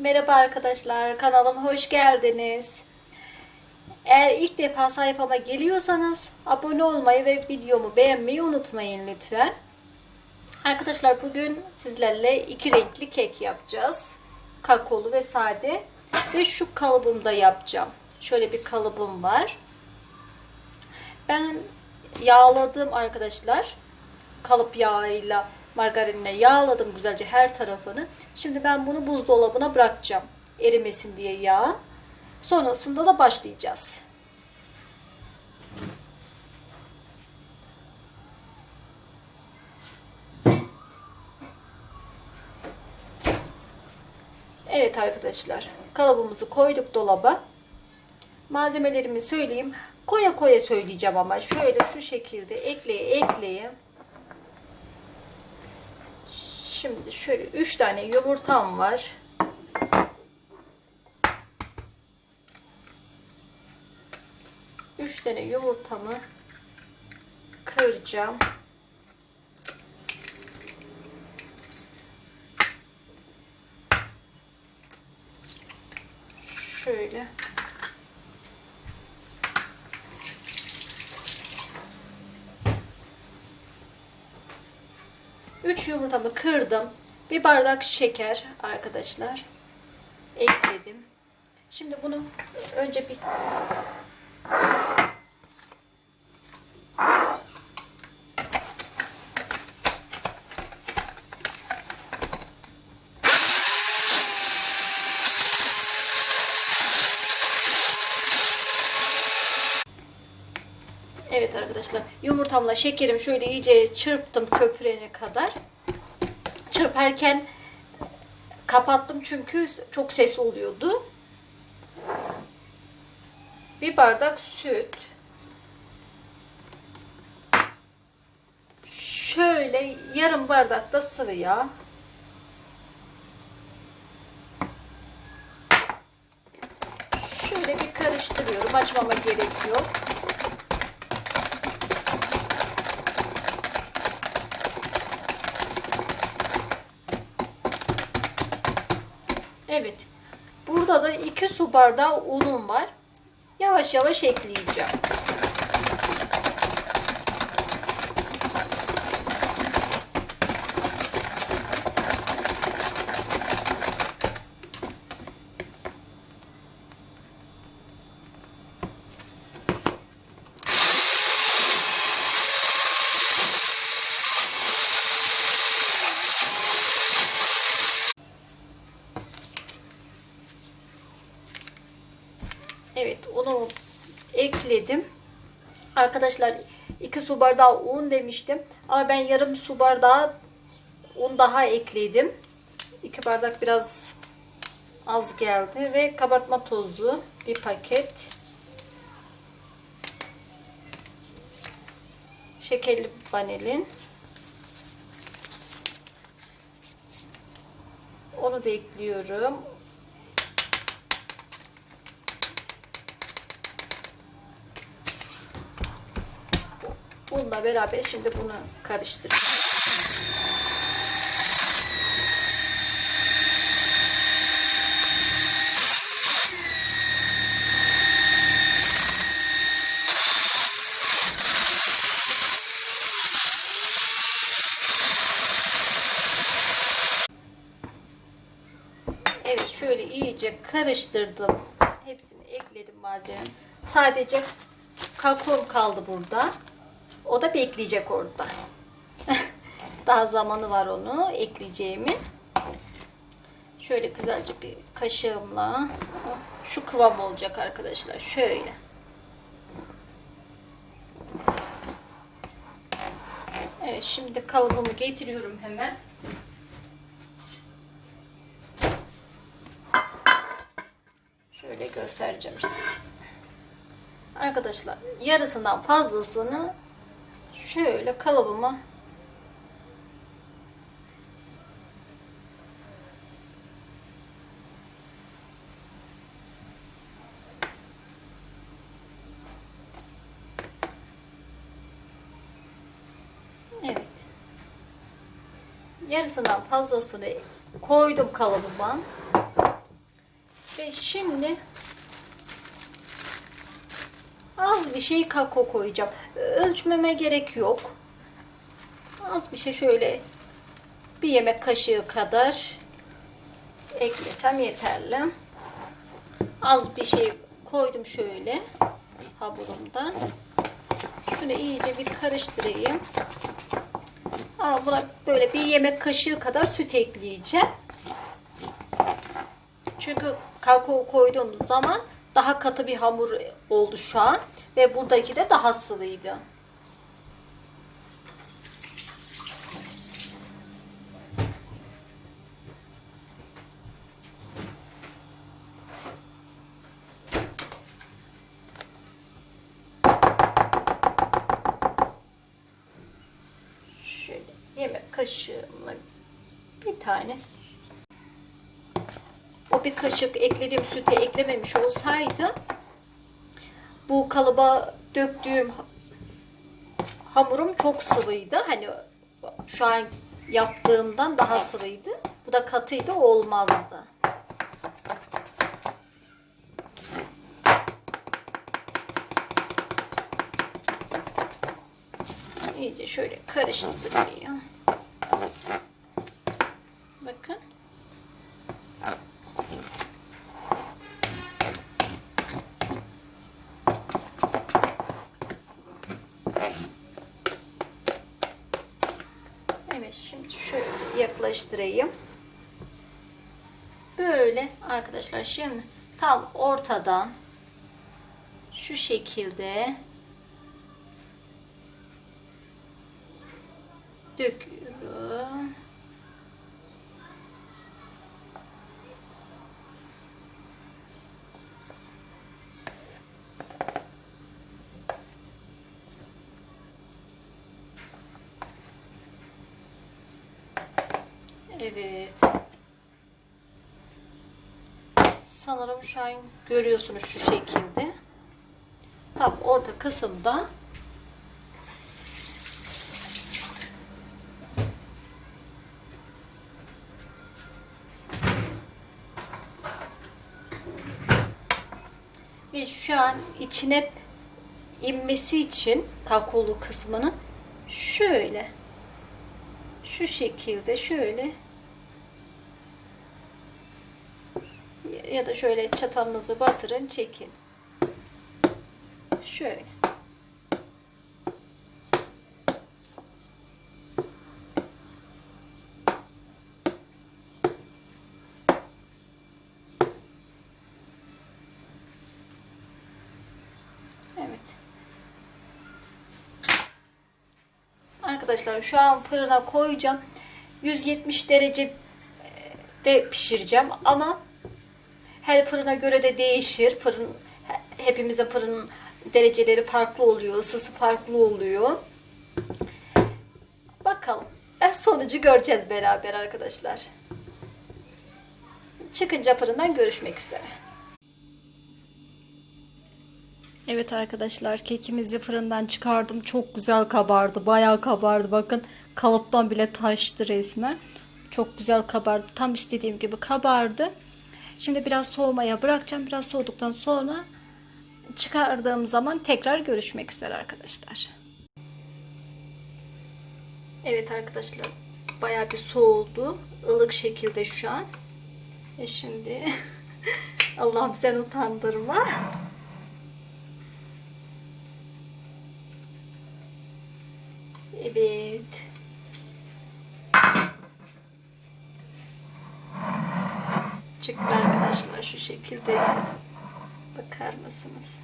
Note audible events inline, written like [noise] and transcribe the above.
Merhaba arkadaşlar, kanalıma hoş geldiniz. Eğer ilk defa sayfama geliyorsanız abone olmayı ve videomu beğenmeyi unutmayın lütfen. Arkadaşlar bugün sizlerle iki renkli kek yapacağız. Kakaolu ve sade. Ve şu kalıbımda yapacağım. Şöyle bir kalıbım var. Ben yağladım arkadaşlar. Kalıp yağıyla margarinle yağladım güzelce her tarafını. Şimdi ben bunu buzdolabına bırakacağım. Erimesin diye yağ. Sonrasında da başlayacağız. Evet arkadaşlar. Kalıbımızı koyduk dolaba. Malzemelerimi söyleyeyim. Koya koya söyleyeceğim ama şöyle şu şekilde ekleye ekleye. Şimdi şöyle 3 tane yumurtam var. Üç tane yumurtamı kıracağım. Şöyle. Üç yumurtamı kırdım. Bir bardak şeker arkadaşlar. Ekledim. Şimdi bunu önce bir Evet arkadaşlar yumurtamla şekerim şöyle iyice çırptım köpürene kadar. Çırparken kapattım çünkü çok ses oluyordu. Bir bardak süt. Şöyle yarım bardak da sıvı yağ. Şöyle bir karıştırıyorum. Açmama gerek yok. Evet. Burada da 2 su bardağı unum var. Yavaş yavaş ekleyeceğim. Evet onu ekledim. Arkadaşlar 2 su bardağı un demiştim. Ama ben yarım su bardağı un daha ekledim. 2 bardak biraz az geldi. Ve kabartma tozu bir paket. Şekerli vanilin. Onu da ekliyorum. Bununla beraber şimdi bunu karıştıracağım. Evet şöyle iyice karıştırdım. Hepsini ekledim malzeme. Sadece kakao kaldı burada. O da bekleyecek orada. [laughs] Daha zamanı var onu ekleyeceğimin. Şöyle güzelce bir kaşığımla şu kıvam olacak arkadaşlar. Şöyle. Evet şimdi kalıbımı getiriyorum hemen. Şöyle göstereceğim işte. Arkadaşlar yarısından fazlasını şöyle kalıbıma Evet. Yarısından fazlasını koydum kalıbıma. Ve şimdi az bir şey kakao koyacağım. Ölçmeme gerek yok. Az bir şey şöyle bir yemek kaşığı kadar eklesem yeterli. Az bir şey koydum şöyle hamurumdan. Şunu iyice bir karıştırayım. Aa, buna böyle bir yemek kaşığı kadar süt ekleyeceğim. Çünkü kakao koyduğum zaman daha katı bir hamur oldu şu an. Ve buradaki de daha sıvıydı. Şöyle yemek kaşığımla bir tane bir kaşık eklediğim sütü eklememiş olsaydı bu kalıba döktüğüm hamurum çok sıvıydı. Hani şu an yaptığımdan daha sıvıydı. Bu da katıydı olmazdı. İyice şöyle karıştırayım. Yaklaştırayım. Böyle arkadaşlar şimdi tam ortadan şu şekilde döküyorum. Evet. Sanırım şu an görüyorsunuz şu şekilde. Tam orta kısımdan ve şu an içine inmesi için kakaolu kısmını şöyle şu şekilde şöyle ya da şöyle çatalınızı batırın çekin. Şöyle. Evet. Arkadaşlar şu an fırına koyacağım. 170 derece de pişireceğim ama her fırına göre de değişir. Fırın hepimizin fırın dereceleri farklı oluyor, ısısı farklı oluyor. Bakalım. En sonucu göreceğiz beraber arkadaşlar. Çıkınca fırından görüşmek üzere. Evet arkadaşlar kekimizi fırından çıkardım. Çok güzel kabardı. Bayağı kabardı. Bakın kalıptan bile taştı resmen. Çok güzel kabardı. Tam istediğim gibi kabardı. Şimdi biraz soğumaya bırakacağım. Biraz soğuduktan sonra çıkardığım zaman tekrar görüşmek üzere arkadaşlar. Evet arkadaşlar bayağı bir soğudu. ılık şekilde şu an. E şimdi [laughs] Allah'ım sen utandırma. Evet. Çıktı arkadaşlar şu şekilde. Bakar mısınız?